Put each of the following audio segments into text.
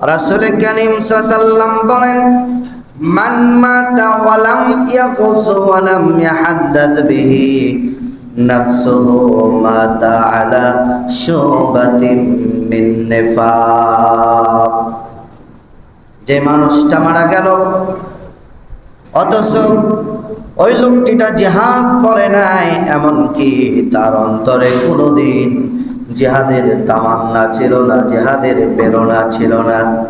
রাসূল করিম সাল্লাম বলেন, মান মাতা ওয়ালাম ইয়াকুস ওয়ালাম ইয়াহাদ্দাদ বিহি, নাফসুহু মাতা আলা শুবাতিন মিন নিফাক। যে মানুষটা মারা গেল, অথচ ওই লোকটিটা জিহাদ করে নাই, এমনকি তার অন্তরে কোনোদিন জিহাদের তামান্না ছিল না, জিহাদের প্রেরণা ছিল না।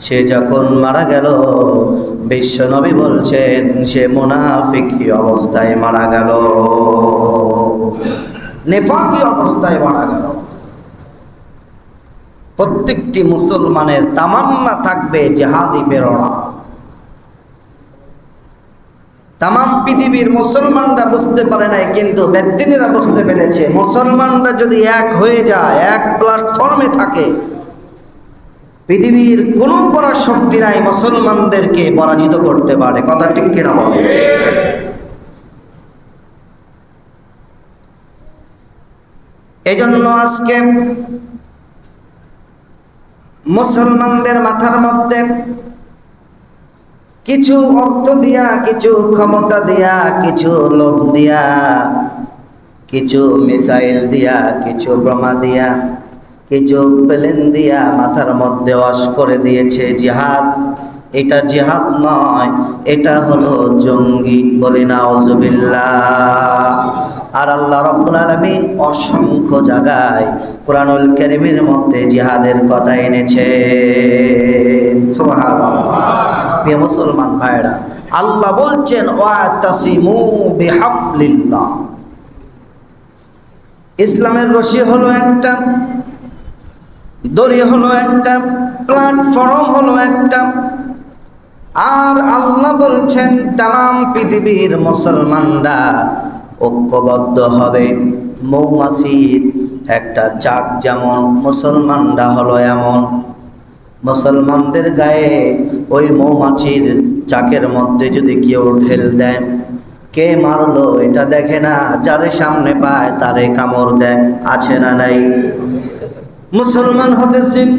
সে যখন মারা গেল বিশ্বনবী বলছেন, সে মুনাফিকি অবস্থায় মারা গেল। নেফাকি অবস্থায় মারা গেল। প্রত্যেকটি মুসলমানের তামান্না থাকবে জেহাদি প্রেরণা। তাম পৃথিবীর মুসলমানরা বুঝতে পারে নাই, কিন্তু ব্যক্তিরা বুঝতে পেরেছে, মুসলমানরা যদি এক হয়ে যায়, এক প্ল্যাটফর্মে থাকে, পৃথিবীর কোনো পরার শক্তি নাই মুসলমানদেরকে পরাজিত করতে পারে। কথা ঠিক কিনা বলে? এজন্য আজকে মুসলমানদের মাথার মধ্যে কিছু অর্থ দিয়া, কিছু ক্ষমতা দিয়া, কিছু লোভ দিয়া, কিছু মিসাইল দিয়া, কিছু বোমা দিয়া, কিছু প্লেন দিয়া মাথার মধ্যে ওয়াশ করে দিয়েছে জিহাদ। এটা জিহাদ নয়, এটা হলো জঙ্গি বলি না আর আল্লাহ রব্বুল আলামিন অসংখ্য জায়গায় কোরআনুল কারীমের মধ্যে জিহাদের কথা এনেছে সুবহানাল্লাহ। প্রিয় মুসলমান ভাইরা আল্লাহ বলছেন ইসলামের রশি হলো একটা, দড়ি হলো একটা প্ল্যাটফর্ম হলো একটা। আর আল্লাহ বলছেন, তাম পৃথিবীর মুসলমানরা ঐক্যবদ্ধ হবে। মৌমাছির একটা চাক যেমন, মুসলমানরা হলো এমন। মুসলমানদের গায়ে ওই মৌমাছির চাকের মধ্যে যদি কেউ ঢেল দেয়, কে মারলো এটা দেখে না, যারে সামনে পায় তারে কামড় দেয়, আছে না নাই? মুসলমান হতেছেন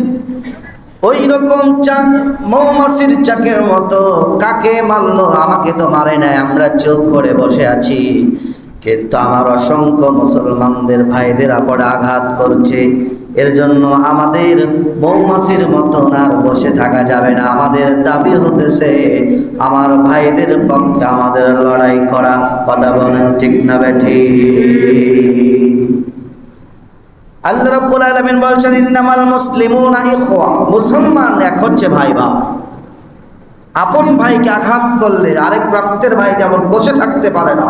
ওই রকম চাক মৌমাছির চাকের মতো, কাকে মারলো? আমাকে তো মারে নাই, আমরা চুপ করে বসে আছি। কিন্তু আমার অসংখ্য মুসলমানদের ভাইদের আপরে আঘাত করছে। এর জন্য আমাদের মৌমাছির মতন আর বসে থাকা যাবে না। আমাদের দাবি হতেছে, আমার ভাইদের পক্ষে আমাদের লড়াই করা কথা বলেন ঠিক না বেঠি আল্লাহ রাব্বুল আলামিন বলছেন, ইন্নামাল মুসলিমুনা ইখওয়া। মুসলমান এক হচ্ছে ভাই ভাই। আপন ভাইকে আঘাত করলে আরেক রক্তের ভাই যেমন বসে থাকতে পারে না।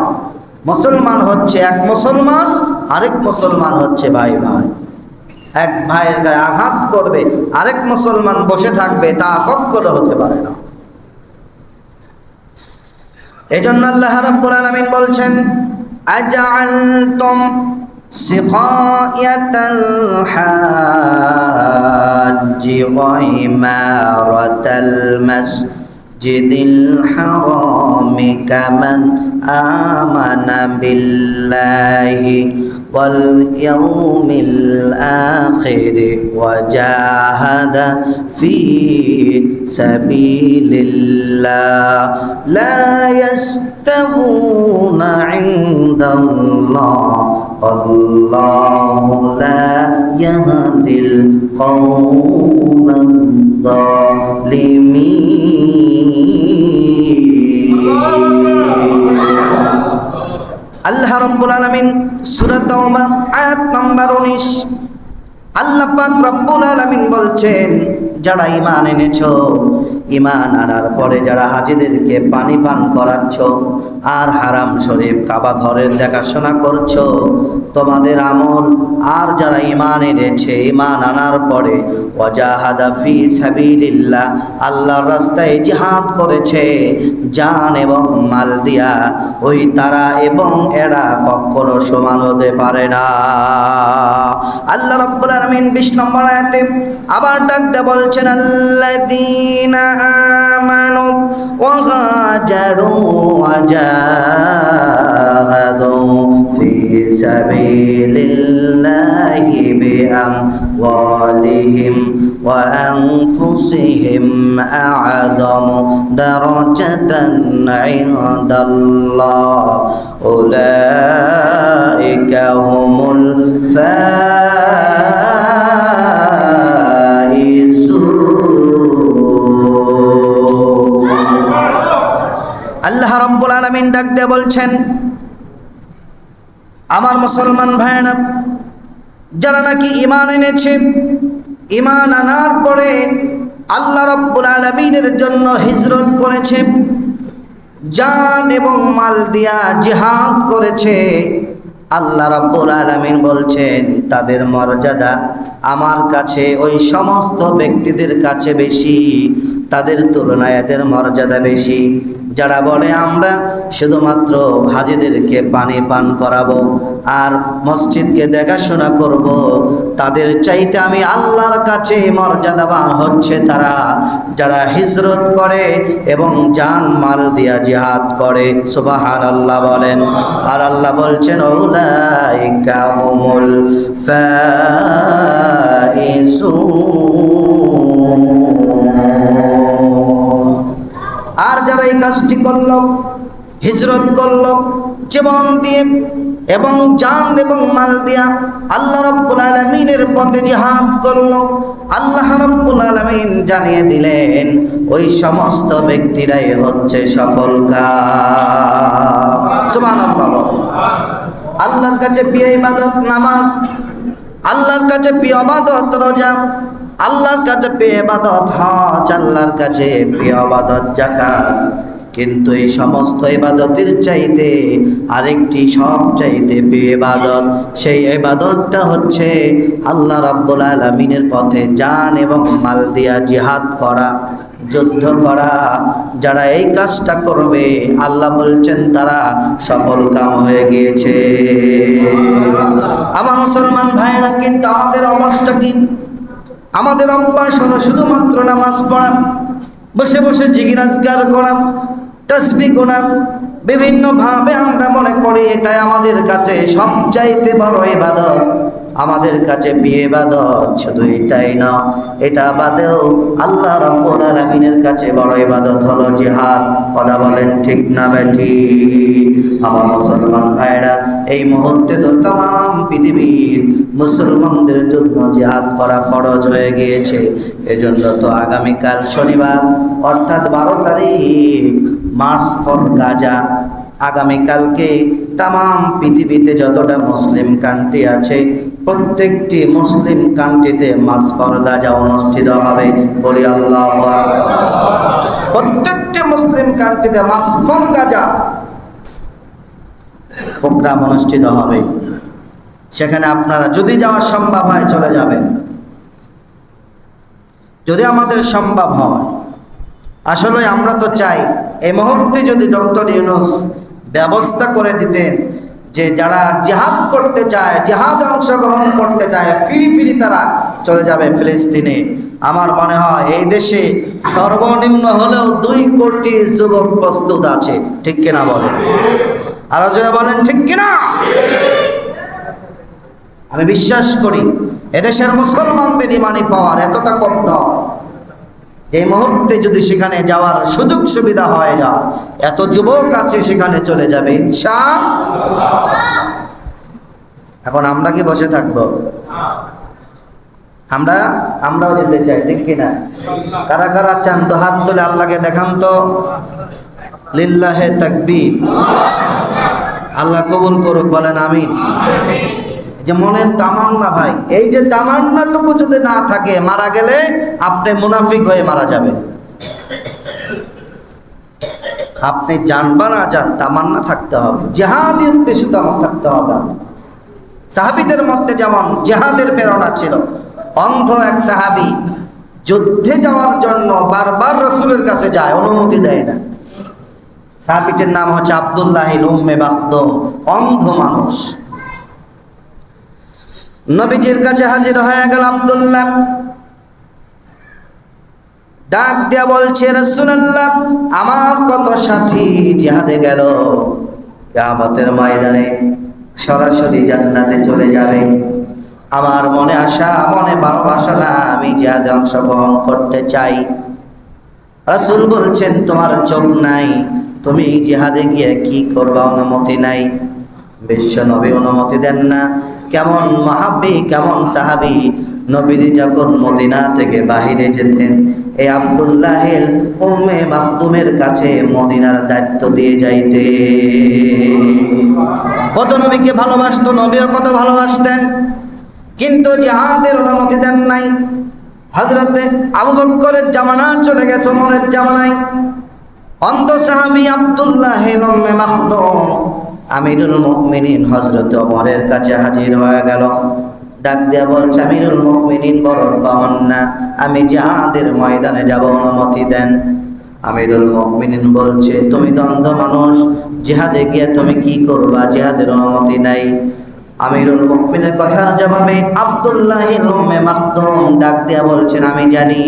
মুসলমান হচ্ছে এক মুসলমান, আরেক মুসলমান হচ্ছে ভাই ভাই। এক ভাইয়ের গায়ে আঘাত করবে, আরেক মুসলমান বসে থাকবে, তা কক্ষণ হতে পারে না। এই জন্য আল্লাহ রাব্বুল আলামিন বলছেন, আজআলতুম সিকায়াতাল হাজ্জি ওয়া ইমারাতাল মাসজিদ। المسجد الحرام كمن آمن بالله واليوم الآخر وجاهد في سبيل الله. لا يستوون عند الله. الله لا يهدي القوم الظالمين. আল্লাহ রব্বুল আলামিন সূরা তাওবা আয়াত নাম্বার 19 আল্লাহ পাক রব্বুল আলামিন বলছেন, যারা ঈমান এনেছো ঈমান আনার পরে যারা হাজিদেরকে পানি পান করাচ্ছ আর হারাম শরীফ কাবা ঘরের দেখাশোনা করছ, তোমাদের আমল আর যারা ঈমান এনেছে, ইমান আনার পরে ওয়াজাহাদা ফি সাবিলিল্লাহ, আল্লাহর রাস্তায় জিহাদ করেছে, জান এবং মাল দিয়া, ওই তারা এবং এরা কখনো সমান হতে পারে না। আল্লাহ রাব্বুল আলামিন 20 নম্বর আয়াতে আবার ডাক দিয়ে বলছেন, আল্লাযীনা آمنوا وهاجروا وجاهدوا في سبيل الله بأموالهم وأنفسهم أعظم درجة عند الله. أولئك هم الفائزون. আলমিন ডাক দিয়ে বলছেন, আমার মুসলমান ভাইয়েরা, যারা নাকি ইমান এনেছে ইমান আনার পরে আল্লাহ রব্বুল আলমিনের জন্য হিজরত করেছে, জান এবং মাল দিয়া জিহাদ করেছে। আল্লাহ রাব্বুল আলামিন বলছেন, তাদের মর্যাদা আমার কাছে, ওই সমস্ত ব্যক্তিদের কাছে বেশি, তাদের তুলনায় এদের মর্যাদা বেশি। যারা বলে আমরা শুধুমাত্র হাজিদেরকে পানি পান করাবো আর মসজিদকে দেখাশোনা করব, তাদের চাইতে আমি আল্লাহর কাছে মর্যাদাবান হচ্ছে তারা। যারা হিজরত করে এবং জান মাল দিয়া জিহাদ করে সুবাহান আল্লাহ বলেন। আর আল্লাহ বলছেন ওলাইকা হুমুল আর যারা এই কাজটি করল হিজরত করল জীবন দিয়ে এবং জান এবং মাল দিয়া আল্লাহ রব্বুল আলমিনের পথে জিহাদ করল আল্লাহ রব্বুল আলমিন জানিয়ে দিলেন, ওই সমস্ত ব্যক্তিরাই হচ্ছে সফল সুমান আল্লাহর কাছে প্রিয় ইবাদত, নামাজ। আল্লাহর কাছে প্রিয় ইবাদত রোজা। আল্লাহর কাছে প্রিয় ইবাদত, হজ আল্লাহর কাছে প্রিয় ইবাদত জাকাত কিন্তু এই সমস্ত ইবাদতের চাইতে আরেকটি সব চাইতে প্রিয় ইবাদত, সেই ইবাদতটা হচ্ছে আল্লাহ রাব্বুল আলামিনের পথে জান এবং মাল দিয়া জিহাদ করা, যুদ্ধ করা। যারা এই কাজটা করবে, আল্লাহ বলছেন, তারা সফল কাম হয়ে গিয়েছে। আমার মুসলমান ভাইরা কিন্তু আমাদের অবস্থা কি? আমাদের অভ্যাস হলো শুধুমাত্র নামাজ পড়া, বসে বসে জিগিরাজগার করা, তসবি গোনা বিভিন্নভাবে আমরা মনে করি এটাই আমাদের কাছে সবচাইতে বড় ইবাদত। আমাদের কাছে বিয়ে বাদত শুধু এটাই না, এটা বাদেও আল্লাহ রব্বুল আলামিনের কাছে বড় ইবাদত হলো জিহাদ। কথা বলেন ঠিক না বেঠি? আমার মুসলমান ভাইরা এই মুহূর্তে তো তাম পৃথিবীর মুসলমানদের জন্য জিহাদ করা ফরজ হয়ে গিয়েছে। এজন্য তো আগামীকাল শনিবার, অর্থাৎ বারো তারিখ মার্চ ফর গাজা। আগামীকালকে তাম পৃথিবীতে যতটা মুসলিম কান্ট্রি আছে প্রত্যেকটি মুসলিম কান্ট্রিতে মাস ফর গাজা অনুষ্ঠিত হবে, বলি আল্লাহ প্রত্যেকটি মুসলিম কান্ট্রিতে মাস ফর গাজা প্রোগ্রাম অনুষ্ঠিত হবে, সেখানে আপনারা যদি যাওয়া সম্ভব হয় চলে যাবেন। যদি আমাদের সম্ভব হয়, আসলে আমরা তো চাই এই মুহূর্তে যদি ডক্টর ইউনুস ব্যবস্থা করে দিতেন যে যারা জেহাদ করতে চায়, জেহাদ অংশগ্রহণ করতে চায়, ফিরি ফিরি তারা চলে যাবে ফিলিস্তিনে। আমার মনে হয় এই দেশে সর্বনিম্ন হলেও দুই কোটি যুবক প্রস্তুত আছে। ঠিক কিনা বলেন? আরও যারা বলেন, ঠিক কিনা? আমি বিশ্বাস করি, এদেশের মুসলমানদের ইমানি পাওয়ার এতটা কম নয়। এই মুহূর্তে যদি সেখানে যাওয়ার সুযোগ সুবিধা হয়ে যায় এত যুবক আছে সেখানে চলে যাবে ইনশা এখন আমরা কি বসে থাকব? আমরা আমরাও যেতে চাই ঠিক কিনা কারা কারা চান তো হাত তুলে আল্লাহকে দেখান তো। লিল্লাহে তাকবীর। আল্লাহ। কবুল করুক বলেন আমিন। যে মনের তামান্না ভাই, এই যে তামান্নাটুকু যদি না থাকে, মারা গেলে আপনি মুনাফিক হয়ে মারা যাবেন। আপনি জানবা না, যান, তামান্না থাকতে হবে। জেহাদি উদ্দেশ্য তামাক থাকতে হবে। সাহাবিদের মধ্যে যেমন জেহাদের প্রেরণা ছিল, অন্ধ এক সাহাবি যুদ্ধে যাওয়ার জন্য বারবার রসুলের কাছে যায়, অনুমতি দেয় না। সাহাবিটির নাম হচ্ছে আবদুল্লাহ উম্মে বাখদ অন্ধ মানুষ। নবীজির কাছে হাজির হয়ে গেল আবদুল্লাহ। ডাক দিয়া বলছে রসুল্লাহ আমার কত সাথী জিহাদে গেল। কিয়ামতের ময়দানে সরাসরি জান্নাতে চলে যাবে। আমার মনে আশা, মনে ভালোবাসা না, আমি জিহাদে অংশগ্রহণ করতে চাই। রাসূল বলছেন, তোমার চোখ নাই, তুমি জিহাদে গিয়ে কি করবা অনুমতি নাই? বিশ্ব নবী অনুমতি দেন না। কেমন মাহাব্বি, কেমন সাহাবি? নবীজি যখন মদিনা থেকে বাহিরে যেতেন এই আব্দুল্লাহেল উম্মে মাহদুমের কাছে মদিনার দায়িত্ব দিয়ে যাইতে কত নবীকে ভালোবাসতো, নবীও কত ভালোবাসতেন। কিন্তু জিহাদের অনুমতি দেন নাই। হজরতে আবু বক্করের জামানা চলে গেছে, ওমরের জামানায়। অন্ধ সাহাবি আব্দুল্লাহ মাখদুম। আমিরুল মুমিনিন হজরত ওমরের কাছে হাজির হয়ে গেল। ডাক দিয়া বলছে, আমিরুল মুমিনিন বড় পাবন না। আমি জিহাদের ময়দানে যাব, অনুমতি দেন। আমিরুল মুমিনিন বলছে, তুমি তো অন্ধ মানুষ, জিহাদে গিয়ে তুমি কি করবা? জিহাদের অনুমতি নাই। আমিরুল মুমিনের কথার জবাবে আব্দুল্লাহ লুম্মে মাখদুম ডাক দিয়া বলছেন, আমি জানি,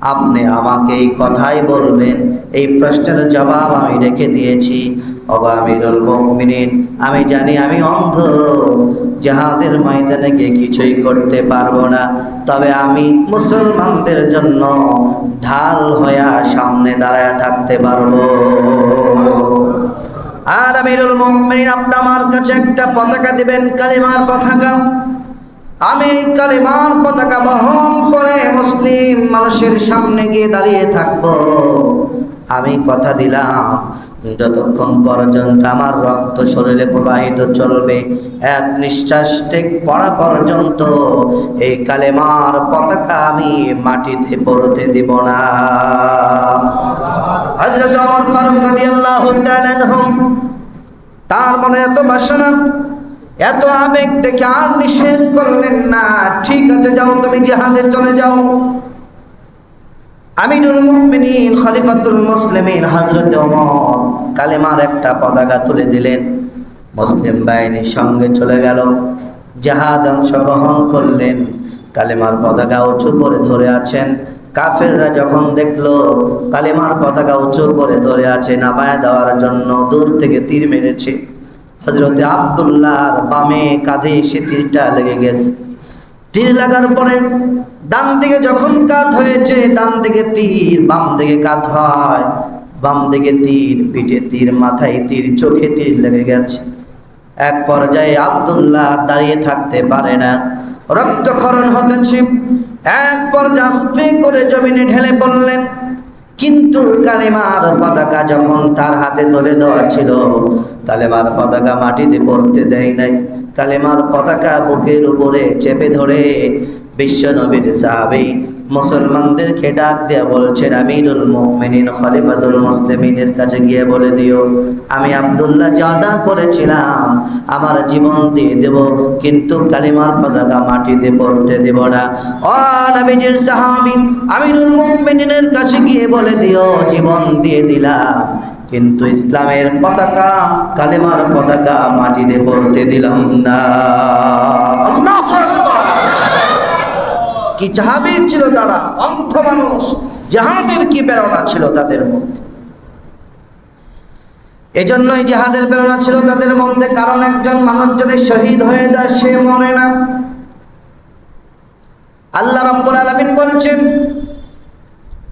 আপনি আমাকে এই কথাই বলবেন। এই প্রশ্নের জবাব আমি রেখে দিয়েছি। অগো আমিরুল মুমিনিন। আমি জানি আমি অন্ধ। জাহাদের ময়দানে গিয়ে কিছুই করতে পারব না। তবে আমি মুসলমানদের জন্য ঢাল হইয়া সামনে দাঁড়ায় থাকতে পারব। আর আমিরুল মুমিনিন, আপনি আমার কাছে একটা পতাকা দিবেন, কালিমার পতাকা। আমি কালিমার পতাকা বহন করে মুসলিম মানুষের সামনে গিয়ে দাঁড়িয়ে থাকব। আমি কথা দিলাম যতক্ষণ পর্যন্ত আমার রক্ত শরীরে প্রবাহিত চলবে, এক নিঃশ্বাস টেক পড়া পর্যন্ত এই কালেমার পতাকা আমি মাটিতে পড়তে দিব না। হজরত আমার ফারুক তাআলা আনহু, তার মনে এত বাসনা, এত আবেগ দেখে আর নিষেধ করলেন না, ঠিক আছে, যাও তুমি জিহাদে চলে যাও। আমিরুল মুমিনিন, খলিফাতুল মুসলিমিন, হযরত ওমর কালেমার একটা পতাকা তুলে দিলেন। মুসলিম বাহিনীর সঙ্গে চলে গেল। জাহাদ অংশগ্রহণ করলেন। কালেমার পতাকা উঁচু করে ধরে আছেন। কাফেররা যখন দেখল, কালেমার পতাকা উঁচু করে ধরে আছে, নামায় দেওয়ার জন্য দূর থেকে তীর মেরেছে। হজরতে আবদুল্লাহর বামে কাঁধে সে তীরটা লেগে গেছে। তীর লাগার পরে ডান দিকে যখন কাত হয়েছে, ডান দিকে তীর, বাম দিকে কাত হয়। বাম দিকে তীর, পিঠে তীর, মাথায় তীর, চোখে তীর লেগে গেছে। এক পর্যায়ে আবদুল্লাহ দাঁড়িয়ে থাকতে পারে না। রক্তক্ষরণ হতেছে। এক পর্যায়ে আস্তে করে জমিনে ঢেলে পড়লেন। কিন্তু কালেমার পতাকা যখন তার হাতে তুলে দেওয়া ছিল, কালেমার পতাকা মাটিতে পড়তে দেয় নাই। কালেমার পতাকা বুকের উপরে চেপে ধরে বিশ্ব নবীর সাহাবি মুসলমানদেরকে ডাক দেয়া বলছেন, আমিরুল মুমিনিন, খলিফাতুল মুসলিমিনের কাছে গিয়ে বলে দিও, আমি আব্দুল্লাহ জাদা করেছিলাম, আমার জীবন দিয়ে দেব, কিন্তু কালিমার পতাকা মাটিতে পড়তে দেব না। ও নবীজির সাহাবী, আমিরুল মুমিনিনের কাছে গিয়ে বলে দিও, জীবন দিয়ে দিলাম কিন্তু ইসলামের পতাকা কালেমার পতাকা মাটিতে পড়তে দিলাম না। কি জাহাবির ছিল তারা? অন্ধ মানুষ। জাহাদের কি প্রেরণা ছিল তাদের মধ্যে? এজন্যই জাহাদের প্রেরণা ছিল তাদের মধ্যে কারণ একজন মানুষ যদি শহীদ হয়ে যায় সে মরে না। আল্লাহ রাব্বুল আলামিন বলছেন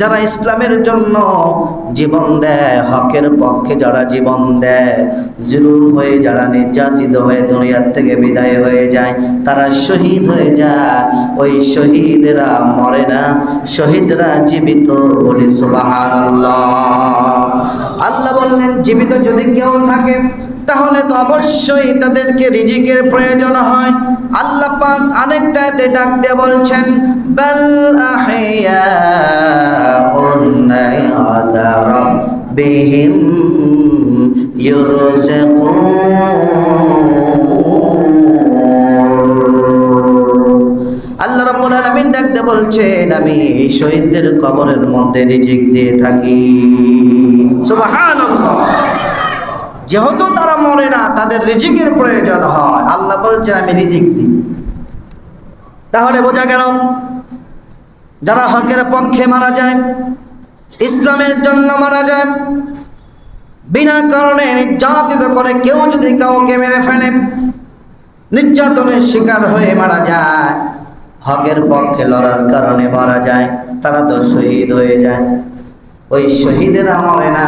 যারা ইসলামের জন্য জীবন দেয়, হকের পক্ষে যারা জীবন দেয়, জুলুম হয়ে যারা নির্যাতিত হয়ে দুনিয়ার থেকে বিদায় হয়ে যায়, তারা শহীদ হয়ে যায়। ওই শহীদরা মরে না, শহীদরা জীবিত বলি সুবাহান আল্লাহ বললেন, জীবিত যদি কেউ থাকে তাহলে তো অবশ্যই তাদেরকে রিজিকের প্রয়োজন হয়। আল্লাহ পাক আরেকটাতে ডাক দিয়ে বলছেন, বাল রাব্বিহিম ইউরযাকুন আল্লাহ রাব্বুল আলামিন ডাক দিয়ে বলছেন, আমি শহীদদের কবরের মধ্যে রিজিক দিয়ে থাকি। সুবহানাল্লাহ। যেহেতু তারা মরে না, তাদের রিজিকের প্রয়োজন হয়। আল্লাহ বলছেন, আমি রিজিক দিই। তাহলে বোঝা গেল, যারা হকের পক্ষে মারা যায়, ইসলামের জন্য মারা যায়, বিনা কারণে নির্যাতিত করে কেউ যদি কাউকে মেরে ফেলে, নির্যাতনের শিকার হয়ে মারা যায়। হকের পক্ষে লড়ার কারণে মারা যায়, তারা তো শহীদ হয়ে যায়। ওই শহীদেরা মরে না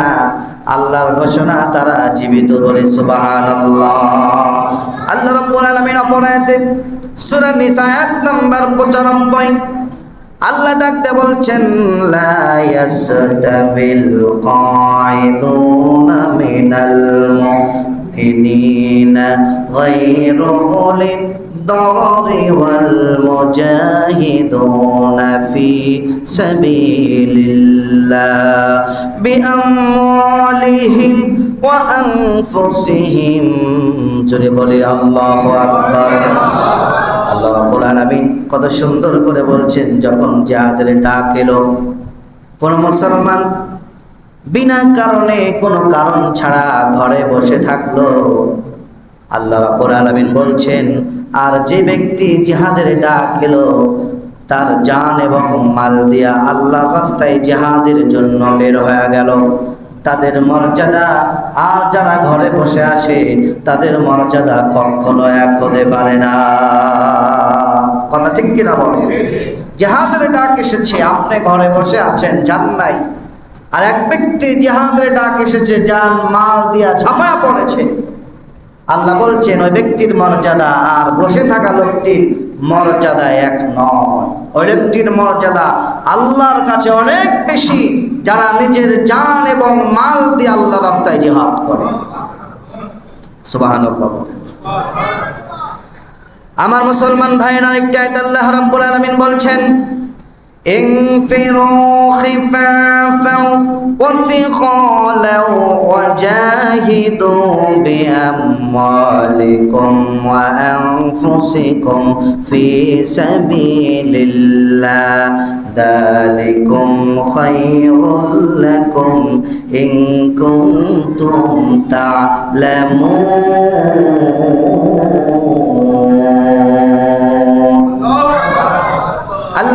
আল্লাহর ঘোষণা তারা জীবিত বলে সুবাহান আল্লাহ রব্বুল আলমিন অপরায়তে সুরা নিসা আয়াত নাম্বার 95 আল্লাহ ডাকতে বলছেন, লা ইয়াসতাবিল কাঈদুনা মিনাল মুমিনিনা গায়রু উলিদ الضرر والمجاهدون في سبيل الله بأموالهم وأنفسهم জোরে বলি আল্লাহু আকবার আল্লাহ রাব্বুল আলামিন কত সুন্দর করে বলছেন যখন জিহাদের ডাক এলো কোন মুসলমান বিনা কারণে কোনো কারণ ছাড়া ঘরে বসে থাকল। আল্লাহ রাব্বুল আলামিন বলছেন, আর যে ব্যক্তি জিহাদের ডাক এলো, তার জান এবং মাল দিয়া আল্লাহর রাস্তায় জিহাদের জন্য বের হয়ে গেল। তাদের মর্যাদা, আর যারা ঘরে বসে আসে তাদের মর্যাদা কখনো এক হতে পারে না। কথা ঠিক কিনা বলে জেহাদের ডাক এসেছে, আপনি ঘরে বসে আছেন যান নাই। আর এক ব্যক্তি জেহাদের ডাক এসেছে যান মাল দিয়া ঝাঁপায়া পড়েছে। আল্লাহ বলছেন, ওই ব্যক্তির মর্যাদা আর বসে থাকা লোকটির মর্যাদা এক নয়। ওই ব্যক্তির মর্যাদা আল্লাহর কাছে অনেক বেশি, যারা নিজের জান এবং মাল দিয়ে আল্লাহ রাস্তায় জিহাদ করে। আমার মুসলমান ভাইয়ের আরেকটা আল্লাহ রাব্বুল আলামিন বলছেন انفروا خفافا وثقالا وجاهدوا بأموالكم وأنفسكم في سبيل الله. ذلكم خير لكم إن كنتم تعلمون.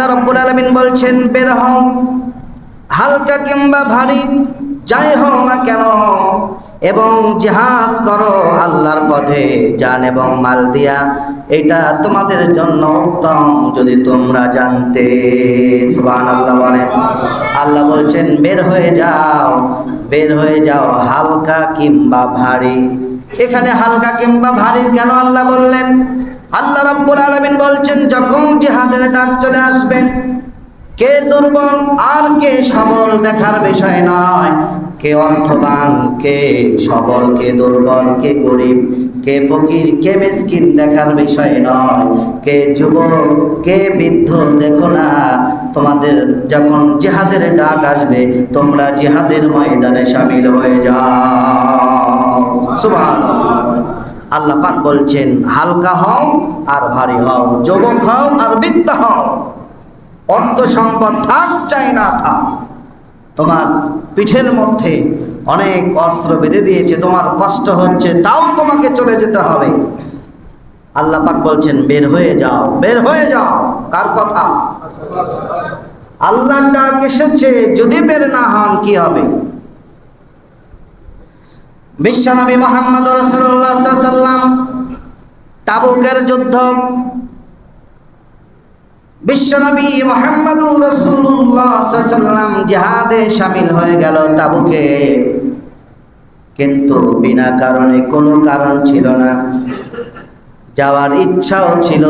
রব্বুল আলমিন বলছেন, বের হও। হালকা কিংবা ভারী, যাই হও না কেন? এবং জিহাদ করো আল্লাহর পথে, জান এবং মাল দিয়া। এটা তোমাদের জন্য উত্তম, যদি তোমরা জানতে। সুবান আল্লাহ বলেন। আল্লাহ বলছেন, বের হয়ে যাও, বের হয়ে যাও, হালকা কিংবা ভারী। এখানে হালকা কিংবা ভারী কেন আল্লাহ বললেন? আল্লাহ রাব্বুল আলামিন বলছেন, যখন জিহাদের ডাক চলে আসবে, কে দুর্বল আর কে সবল দেখার বিষয় নয়। কে অর্থবান, কে সবল, কে দুর্বল, কে গরিব, কে ফকির, কে মিসকিন দেখার বিষয় নয়। কে যুবক, কে বৃদ্ধ, দেখো না, তোমাদের যখন জিহাদের ডাক আসবে, তোমরা জিহাদের ময়দানে সামিল হয়ে যাও। সুবহানাল্লাহ। আল্লাহ পাক বলছেন, হালকা হও আর ভারী হও, যুবক হও আর বৃদ্ধ হও। অর্থ সম্পদ থাক, চাই না থাক। তোমার পিঠের মধ্যে অনেক অস্ত্র বেঁধে দিয়েছে, তোমার কষ্ট হচ্ছে, তাও তোমাকে চলে যেতে হবে। আল্লাহ পাক বলছেন, বের হয়ে যাও, বের হয়ে যাও। কার কথা? আল্লাহর ডাক এসেছে, যদি বের না হন, কি হবে? বিশ্বনবী মোহাম্মদ রসুল্লাহ তাবুকের যুদ্ধ। বিশ্বনবী মোহাম্মদ রসুল্লাহ জিহাদে সামিল হয়ে গেল তাবুকে। কিন্তু বিনা কারণে কোনো কারণ ছিল না। যাওয়ার ইচ্ছাও ছিল,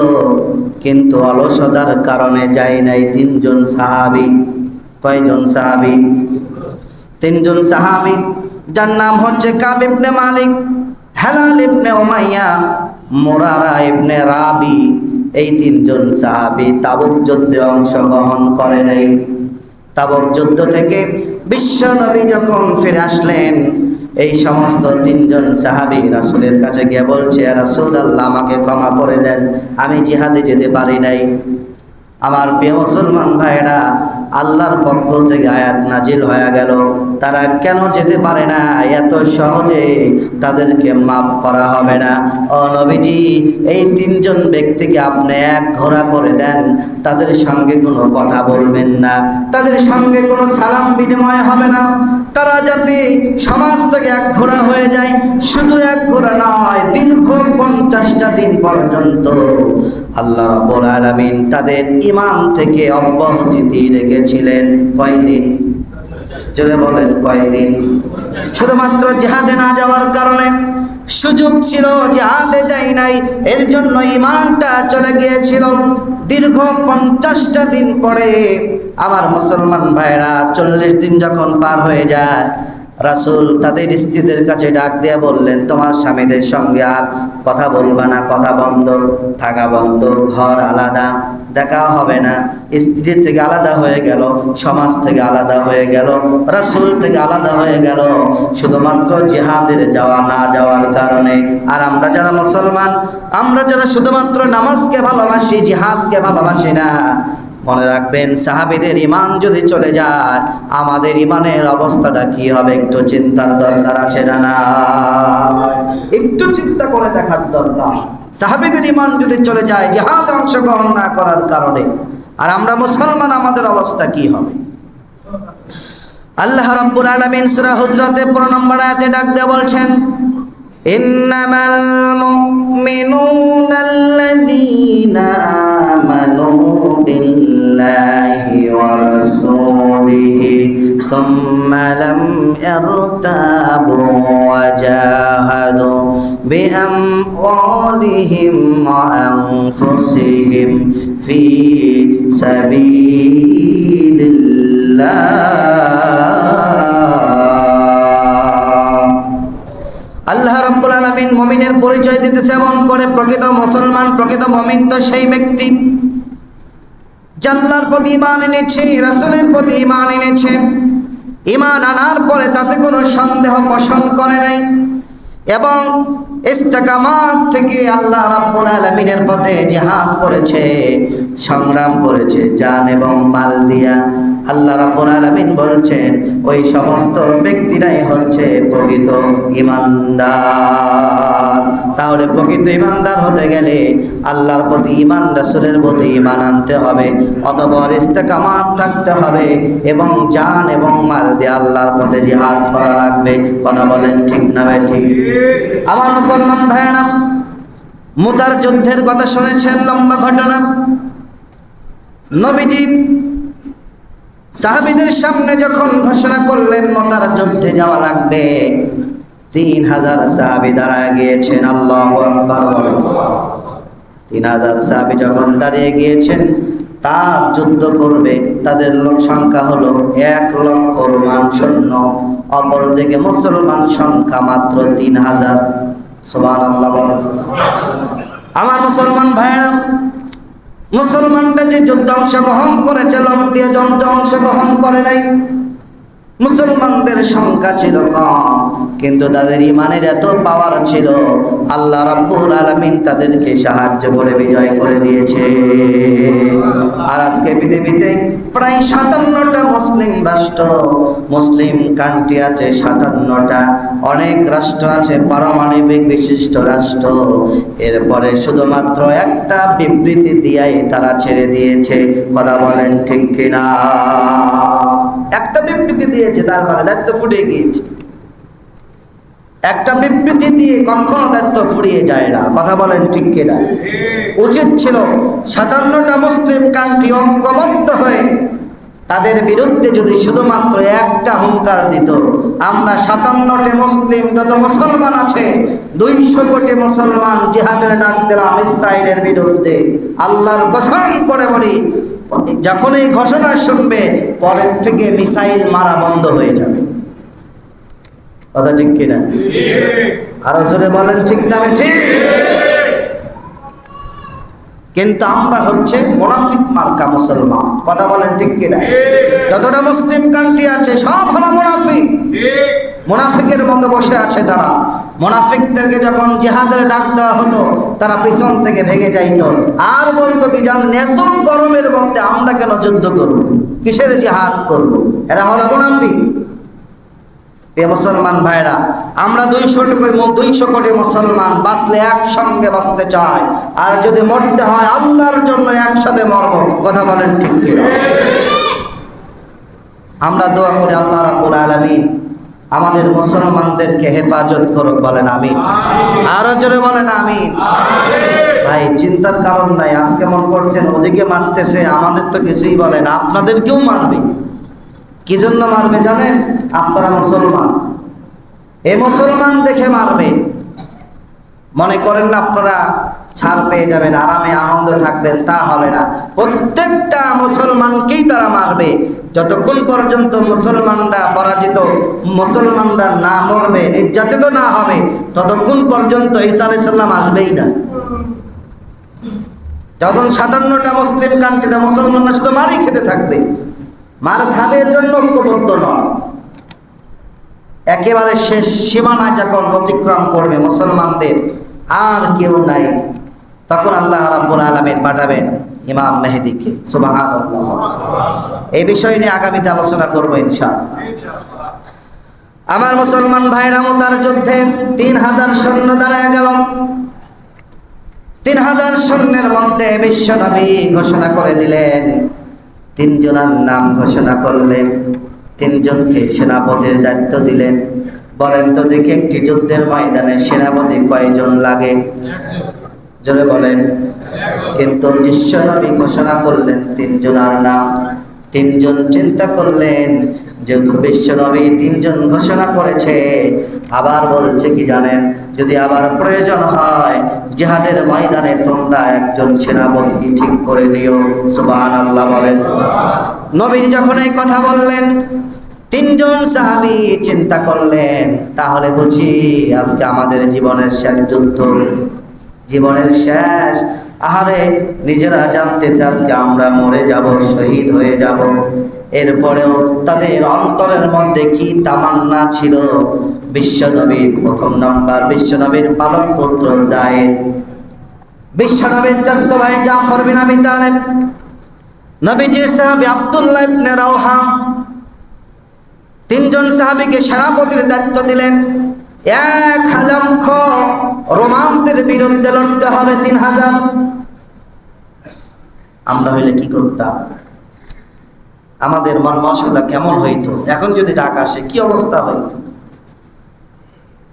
কিন্তু অলসতার কারণে যাই নাই তিনজন সাহাবি। কয়জন সাহাবি? তিনজন সাহাবি যার নাম হচ্ছে কাব ইবনে মালিক, হেলাল ইবনে উমাইয়া, মোরারা ইবনে রাবি, এই তিনজন সাহাবি তাবুক যুদ্ধে অংশগ্রহণ করে নাই। তাবুক যুদ্ধ থেকে বিশ্ব নবী যখন ফিরে আসলেন, এই সমস্ত তিনজন সাহাবি রাসুলের কাছে গিয়ে বলছে রাসুল আল্লাহ আমাকে ক্ষমা করে দেন, আমি জিহাদে যেতে পারি নাই। আমার প্রিয় মুসলমান ভাইরা আল্লাহর পক্ষ থেকে আয়াত নাজিল হয়ে গেল। তারা কেন যেতে পারে না? এত সহজে তাদেরকে মাফ করা হবে না। ও নবীজি, এই তিনজন ব্যক্তিকে আপনি এক ঘোড়া করে দেন। তাদের সঙ্গে কোনো কথা বলবেন না। তাদের সঙ্গে কোনো সালাম বিনিময় হবে না। তারা যাতে সমাজ থেকে এক ঘোরা হয়ে যায়, শুধু এক ঘোড়া নয়, দীর্ঘ পঞ্চাশটা দিন পর্যন্ত। আল্লাহ আলামিন তাদের ইমান থেকে অব্যাহতি দিয়ে রেখেছিলেন কয়দিন? চলে বলেন, কয়দিন? শুধুমাত্র জেহাদে না যাওয়ার কারণে সুযোগ ছিল, জেহাদে যাই নাই, এর জন্য ইমানটা চলে গিয়েছিল। দীর্ঘ পঞ্চাশটা দিন পরে আমার মুসলমান ভাইরা চল্লিশ দিন যখন পার হয়ে যায় রাসূল তাদের স্ত্রীদের কাছে ডাক দিয়ে বললেন, তোমার স্বামীদের সঙ্গে আর কথা বলবা না, কথা বন্ধ, থাকা বন্ধ, ঘর আলাদা, দেখা হবে না। স্ত্রী থেকে আলাদা হয়ে গেল, সমাজ থেকে আলাদা হয়ে গেল, রাসূল থেকে আলাদা হয়ে গেল। শুধুমাত্র জিহাদের যাওয়া না যাওয়ার কারণে। আর আমরা যারা মুসলমান, আমরা যারা শুধুমাত্র নামাজকে ভালোবাসি, জিহাদকে ভালোবাসি না মনে রাখবেন, সাহাবিদের ইমান যদি চলে যায়, আমাদের ইমানের অবস্থাটা কি হবে একটু চিন্তার দরকার আছে না না? একটু চিন্তা করে দেখার দরকার। সাহাবিদের ইমান যদি চলে যায়, জিহাদ অংশগ্রহণ না করার কারণে, আর আমরা মুসলমান, আমাদের অবস্থা কি হবে? আল্লাহ রাব্বুল আলামিন সূরা হুজরাতে 15 নম্বর আয়াতে ডাক দিয়ে বলছেন, ইন্নামাল মুমিনুনা আল্লাযীনা আমানু রাসূলিহি থুম্মা লাম ইয়ারতাবু ওয়া জাহাদু বিআমওয়ালিহিম ওয়া আনফুসিহিম ফি সাবিলিল্লাহ আল্লাহ মুমিনের পরিচয় দিতেছে, এমন করে প্রকৃত মুসলমান, প্রকৃত মুমিন তো সেই ব্যক্তি। জাল্লার প্রতি ইমান এনেছে, রাসুলের প্রতি ইমান এনেছে। ইমান আনার পরে তাতে কোনো সন্দেহ পোষণ করে নাই। এবং ইস্তেকামাত থেকে আল্লাহ রাব্বুল আলামিনের পথে জিহাদ করেছে, সংগ্রাম করেছে, জান এবং মাল দিয়া। আল্লাহ রাব্বুল আলামিন বলছেন, ওই সমস্ত ব্যক্তিরাই হচ্ছে প্রকৃত ইমানদার তাহলে প্রকৃত হতে গেলে আল্লাহর প্রতি ইমান রাসূলের প্রতি ইমান আনতে হবে, অতঃপর ইস্তেকামাত থাকতে হবে এবং জান এবং মাল আল্লাহর পথে জিহাদ করা লাগবে। কথা বলেন ঠিক না ভাই? ঠিক। আমার মুসলমান ভাইয়েরা মুতার যুদ্ধের কথা শুনেছেন, লম্বা ঘটনা। নবীজি সাহাবিদের সামনে যখন ঘোষণা করলেন মতার যুদ্ধে যাওয়া লাগবে, তিন হাজার সাহাবি দাঁড়ায় গিয়েছেন, আল্লাহ আকবার তিন হাজার সাহাবি যখন দাঁড়িয়ে গিয়েছেন, তার যুদ্ধ করবে, তাদের লোক সংখ্যা হলো এক লক্ষ রোমান সৈন্য, অপরদিকে মুসলমান সংখ্যা মাত্র তিন হাজার। বলে। আমার মুসলমান ভাইয়েরা, মুসলমানরা যে যুদ্ধ অংশগ্রহণ করেছে লোক দিয়ে যন্ত্র অংশগ্রহণ করে নাই মুসলমানদের সংখ্যা ছিল কম, কিন্তু তাদের ইমানের এত পাওয়ার ছিল, আল্লাহ রাব্বুল আলামিন তাদেরকে সাহায্য করে বিজয় করে দিয়েছে। আর আজকে পৃথিবীতে প্রায় সাতান্নটা মুসলিম রাষ্ট্র, মুসলিম কান্ট্রি আছে সাতান্নটা। অনেক রাষ্ট্র আছে পারমাণবিক বিশিষ্ট রাষ্ট্র। এরপরে শুধুমাত্র একটা বিবৃতি দিয়াই তারা ছেড়ে দিয়েছে। কথা বলেন ঠিক কিনা? একটা বিবৃতি দিয়েছে তারপরে দায়িত্ব ফুরিয়ে গিয়েছে। একটা বিবৃতি দিয়ে কখনো দায়িত্ব ফুরিয়ে যায় না, কথা বলেন ঠিক কিনা? উচিত ছিল সাতান্নটা মুসলিম কান্ট্রি ঐক্যবদ্ধ হয়ে তাদের বিরুদ্ধে যদি শুধুমাত্র একটা হুঙ্কার দিত, আমরা সাতান্নটি মুসলিম, যত মুসলমান আছে, দুইশো কোটি মুসলমান জিহাদের ডাক দিলাম ইসরায়েলের বিরুদ্ধে। আল্লাহর কসম করে বলি যখন এই ঘোষণা শুনবে পরের থেকে মিসাইল মারা বন্ধ হয়ে যাবে। কথা ঠিক কিনা? আরও জোরে বলেন ঠিক না ঠিক? কিন্তু আমরা হচ্ছে মোনাফিক মার্কা মুসলমান। কথা বলেন ঠিক কিনা? যতটা মুসলিম কান্ট্রি আছে, সব হলো মোনাফিক। মোনাফিকের মতো বসে আছে তারা। মোনাফিকদেরকে যখন জিহাদের ডাক দেওয়া হতো, তারা পিছন থেকে ভেঙে যাইত। আর বলতো কি জানেন এত গরমের মধ্যে আমরা কেন যুদ্ধ করব? কিসের জিহাদ করব? এরা হলো মুনাফিক। এ মুসলমান ভাইরা, আমরা দুইশো দুইশো কোটি মুসলমান বাঁচলে একসঙ্গে বাঁচতে চাই। আর যদি মরতে হয়, আল্লাহর জন্য একসাথে মরব। কথা বলেন ঠিক কিনা? আমরা দোয়া করি আল্লাহ রাব্বুল আলামিন আমাদের মুসলমানদেরকে হেফাজত করুক, বলেন আমিন। আরও জোরে বলেন আমিন। ভাই, চিন্তার কারণ নাই, আজকে মন করছেন, ওদিকে মারতেছে, আমাদের তো কিছুই বলেন আপনাদেরকেও মারবে। কি জন্য মারবে জানেন? আপনারা মুসলমান। এ মুসলমান দেখে মারবে। মনে করেন না আপনারা ছাড় পেয়ে যাবেন, আরামে আনন্দ থাকবেন, তা হবে না। প্রত্যেকটা মুসলমানকেই তারা মারবে। যতক্ষণ পর্যন্ত মুসলমানরা পরাজিত, মুসলমানরা না মরবে, নির্যাতিত না হবে, ততক্ষণ পর্যন্ত ঈসা আলাইসাল্লাম আসবেই না। যখন সাতান্নটা মুসলিম কান্ট্রিতে মুসলমানরা শুধু মারই খেতে থাকবে। মার খাবে জন্য ঐক্যবদ্ধ নয় একেবারে শেষ সীমানা যখন অতিক্রম করবে মুসলমানদের, আর কেউ নাই। তখন আল্লাহ রাব্বুল আলামিন পাঠাবেন ইমাম মেহেদিকে। সুবহানাল্লাহ। এই বিষয় নিয়ে আগামীতে আলোচনা করব ইনশাআল্লাহ। আমার মুসলমান ভাইরা তার যুদ্ধে তিন হাজার সৈন্য দাঁড়ায় গেল। তিন হাজার সৈন্যের মধ্যে বিশ্বনবী ঘোষণা করে দিলেন তিনজনের নাম ঘোষণা করলেন। তিনজনকে সেনাপতির দায়িত্ব দিলেন। বলেন তো দেখি একটি যুদ্ধের ময়দানে সেনাপতি কয়জন লাগে? জোরে বলেন। কিন্তু বিশ্বনবী ঘোষণা করলেন তিনজনার নাম। তিনজন চিন্তা করলেন, যেহেতু বিশ্বনবী তিনজন ঘোষণা করেছে, আবার বলছে কি জানেন? যদি আবার প্রয়োজন হয়, জিহাদের ময়দানে তোমরা একজন সেনাপতি ঠিক করে নিও। সুবাহান আল্লাহ বলেন। নবীন যখন এই কথা বললেন, তিনজন সাহাবি চিন্তা করলেন, তাহলে বুঝি আজকে আমাদের জীবনের শেষ যুদ্ধ। জীবনের শেষ। আহারে, নিজেরা জানতেছে আজকে আমরা মরে যাব, শহীদ হয়ে যাব। এরপরেও তাদের অন্তরের মধ্যে কি তামান্না ছিল? বিশ্বনবীর প্রথম নাম্বার, বিশ্বনবীর পালক পুত্র জায়েদ। বিশ্বনবীর চাস্ত ভাই জাফর বিন আবি তালেব, নবীজির সাহাবী আব্দুল্লাহ ইবনে রাওহা। তিনজন সাহাবীকে সেনাপতির দায়িত্ব দিলেন। এক লক্ষ রোমান্তের বিরুদ্ধে লড়তে হবে তিন হাজার। আমরা হইলে কি করতাম? আমাদের মন মানসিকতা কেমন হইতো? এখন যদি ডাক আসে, কি অবস্থা হইতো?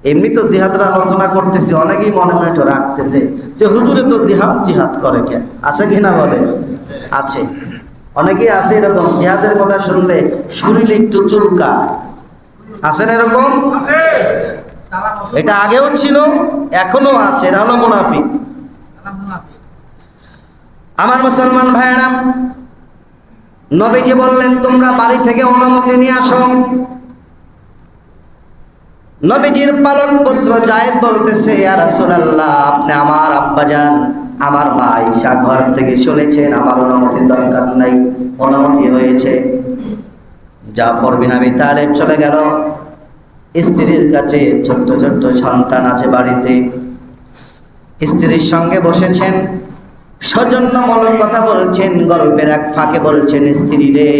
এমনি তো জিহাদের আলোচনা করতেছি অনেকেই মনে মনে একটু রাখতেছে যে হুজুরে তো জিহাদ জিহাদ করে কে? আছে কি না বলে? আছে। অনেকেই আছে এরকম জিহাদের কথা শুনলে শরীর একটু চুলকায় আছেন এরকম? এটা আগেও ছিল এখনও আছে এটা হলো মুনাফিক। আমার মুসলমান ভাইয়েরা নবীজি বললেন তোমরা বাড়ি থেকে অনুমতি নিয়ে আসো। নবীজির পালক পুত্র জায়েদ বলতেছে আর রাসূলুল্লাহ, আপনি আমার আব্বাজান, আমার মা ঈশা ঘর থেকে শুনেছেন, আমার অনুমতির দরকার নাই, অনুমতি হয়েছে। জাফর বিন আবি তালেব চলে গেল। স্ত্রীর কাছে ছোট্ট ছোট্ট সন্তান আছে বাড়িতে। স্ত্রীর সঙ্গে বসেছেন। সৌজন্যমূলক কথা বলছেন, গল্পের এক ফাঁকে বলছেন, স্ত্রী রে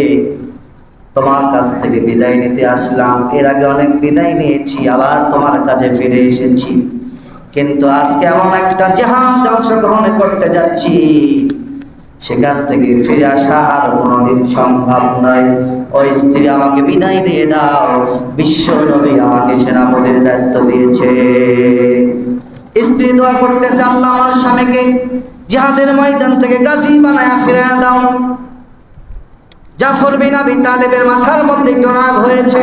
তোমার কাছ থেকে বিদায় নিতে আসলাম। এর আগে অনেক বিদায় নিয়েছি, আবার তোমার কাছে ফিরে এসেছি। কিন্তু আজকে এমন একটা জাহাজ অংশগ্রহণ করতে যাচ্ছি। সেখান থেকে ফিরে আসা আর কোনোদিন সম্ভব নয়। ওই স্ত্রী আমাকে বিদায় দিয়ে দাও। বিশ্ব নবী আমাকে সেনাপতির দায়িত্ব দিয়েছে। স্ত্রী দোয়া করতেছে, আল্লাহ আমার স্বামীকে জিহাদের ময়দান থেকে গাজী বানায়া ফিরে দাও। জাফর বিন আবি তালেবের মাথার মধ্যে একটু রাগ হয়েছে।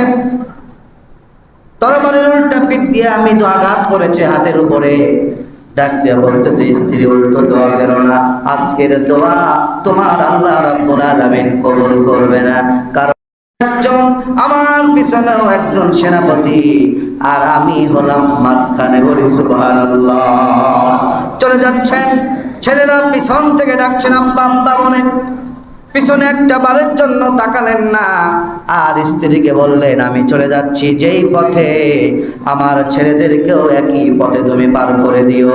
তরবারের উল্টা পিঠ দিয়ে আমি তো আঘাত করেছে হাতের উপরে। ডাক দিয়ে বলতেছে, স্ত্রী, উল্টো দোয়া করো না। আজকের দোয়া তোমার আল্লাহ রাব্বুল আলামিন কবুল করবে না। কারণ একজন, আমার পিছনেও একজন সেনাপতি, আর আমি হলাম মাঝখানে বলি, সুবহানাল্লাহ। চলে যাচ্ছেন। ছেলেরা পিছন থেকে ডাকছেন, আব্বা আব্বা, বলে। পিছনে একটা বারের জন্য তাকালেন না। আর স্ত্রীকে বললেন, আমি চলে যাচ্ছি যেই পথে। আমার ছেলেদেরকেও একই পথে তুমি পার করে দিও।